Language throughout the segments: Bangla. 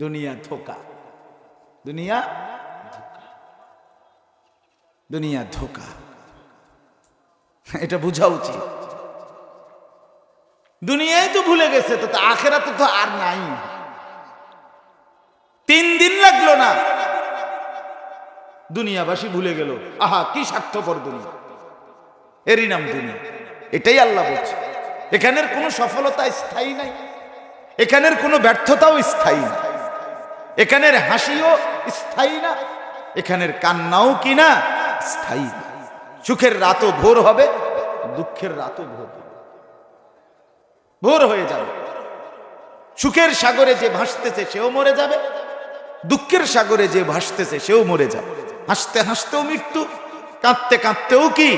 দুনিয়া ধোকা। দুনিয়া। দুনিয়া ধোকা। এটা বোঝা উচিত। দুনিয়ায় তো ভুলে গেছে, তো আখেরা তো আর নাই। তিন দিন লাগল না। দুনিয়াবাসী ভুলে গেল, আহা, কি স্বার্থপর দুনিয়া। এরই নাম দুনিয়া। এটাই আল্লাহ বলছে। এখানের কোনো সফলতা স্থায়ী নাই। এখানের কোনো ব্যর্থতাও স্থায়ী না এখানের হাসিও স্থায়ী না, এখানের কান্নাও কি না? স্থায়ী সুখের রাতও ভোর হবে, দুঃখের রাতও ভোর। ভোর হয়ে যাবে। সুখের সাগরে যে ভাসতেছে সেও মরে যাবে, দুঃখের সাগরে যে ভাসতেছে সেও মরে যাবে। হাসতে হাসতেও মৃত্যু, কাঁদতে কাঁদতেও কি?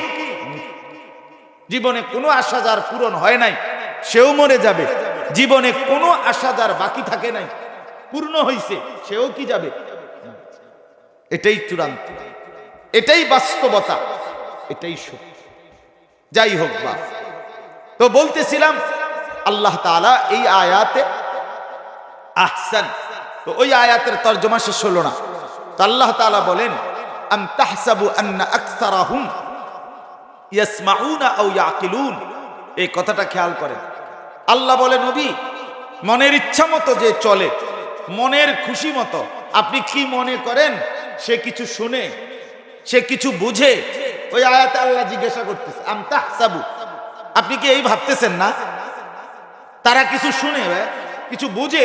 জীবনে কোনো আশা যার পূরণ হয় নাই, সেও মরে যাবে। জীবনে কোনো আশা যার বাকি থাকে নাই পূর্ণ হইছে, সেও কি যাবে? এটাই চূড়ান্ত। এটাই বাস্তবতা। এটাই সত্য। যাই হোক বা তো বলতেছিলাম, আল্লাহ তাআলা এই আয়াতে আহসান। তো ওই আয়াতের তর্জমা শেষ হলো না। তো আল্লাহ তালা বলেন এই কথাটা খেয়াল করেন। আল্লাহ বলে, নবী, মনের ইচ্ছা মতো যে চলে মনের খুশি মতো। আপনি কি মনে করেন? সে কিছু শুনে, সে কিছু বুঝে, ওই আয়াতে আল্লাহ জিজ্ঞাসা করতেছে, আম তাহসাবু? আপনি কি এই ভাবতেছেন না? তারা কিছু শুনে, কিছু বুঝে,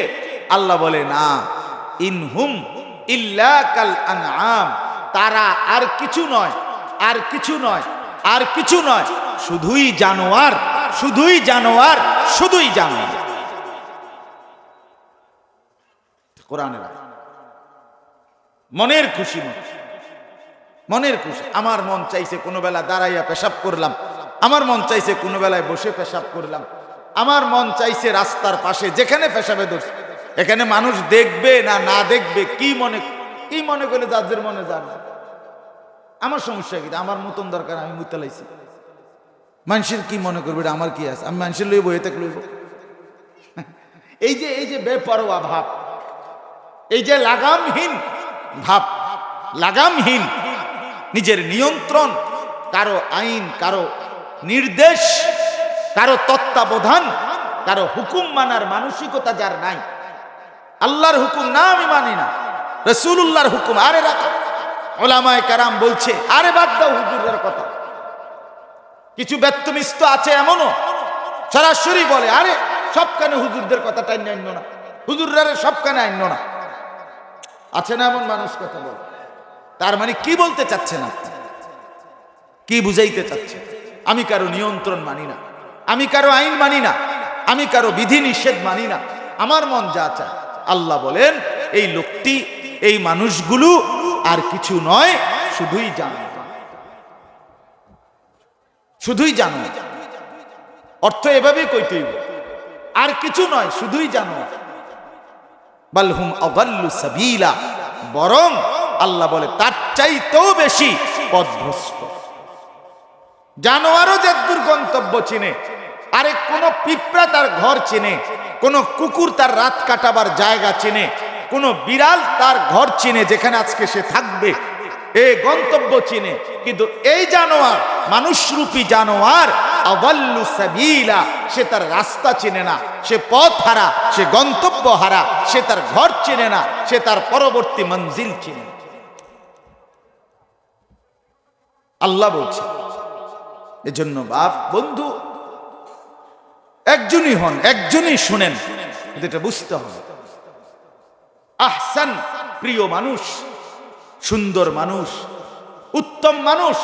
আল্লাহ বলে, না ইনহুম ইল্লা কাল আনআম। তারা আর কিছু নয়, আর কিছু নয়, আর কিছু নয়, শুধুই জানোয়ার শুধুই জানোয়ার শুধুই জানোয়ার। কোরআনের মনের খুশি মন। মনের খুশি। আমার মন চাইছে কোনো বেলা দাঁড়াইয়া পেশাব করলাম। আমার মন চাইছে কোনো বেলায় বসে পেশাব করলাম। আমার মন চাইছে রাস্তার পাশে যেখানে পেশাবে দোষ। এখানে মানুষ দেখবে না না দেখবে, কি মনে কি মনে করে যাদের মনে যাবে আমার সমস্যা কি? আমার মতন দরকার, আমি মুতালাইছি মানুষের কি মনে করবে আমার কি আছে? আমি মানুষের লইব, এতে লইব। এই যে এই যে বেপরোয়া ভাব। এই যে লাগামহীন ভাব, লাগামহীন নিজের নিয়ন্ত্রণ, কারও আইন, কারও নির্দেশ, কারও তত্ত্বাবধান, কারও হুকুম মানার মানসিকতা যার নাই। আল্লাহর হুকুম না, আমি মানি না। রসুল্লাহর হুকুম, আরে ওলামায় কারাম বলছে, আরে বাদ দাও হুজুরের কথা। কিছু ব্যক্তমিস্ত আছে এমনও, সরাসরি বলে, আরে সবখানে হুজুরদের কথা টাইন আইন না। হুজুররা সব কানে আইন না। আছে না এমন মানুষ কথা বলে? তার মানে কি বলতে চাচ্ছে না কি বুঝাইতে চাচ্ছে আমি কারও নিয়ন্ত্রণ মানি না। আমি কারও আইন মানি না। আমি কারও বিধি নিষেধ মানি না। আমার মন যা চায়, আল্লাহ বলেন, এই লোকটি, এই মানুষগুলো আর কিছু নয়, শুধুই জানো। শুধুই জানো। অর্থ এভাবেই কইতেই আর কিছু নয়, শুধুই জানো। বালহুম অগাল্লু সাবিলা। বরং আল্লাহ বলে, তার চাইতেও বেশি পদভ্রষ্ট জানোয়ারও যে দুর্গন্তব্য চিনে, আরে কোন পিঁপড়া তার ঘর চিনে, কোন কুকুর তার রাত কাটাবার জায়গা চিনে, কোন বিড়াল তার ঘর চিনে যেখানে আজকে সে থাকবে, এ গন্তব্য চিনে। কিন্তু এই জানোয়ার, মানুষরূপী জানোয়ার আওয়াল্লু সাবিলা, সে তার রাস্তা চেনে না, সে পথ হারা, সে গন্তব্য হারা, সে তার ঘর চেনে না, সে তার পরবর্তী মঞ্জিল চেনে না। আল্লাহ বলছে, এজন্য বাপ, বন্ধু, একজনই হন, একজনই শুনেন, কিন্তু এটা বুঝতে হবে আহসান, প্রিয় মানুষ, সুন্দর মানুষ, উত্তম মানুষ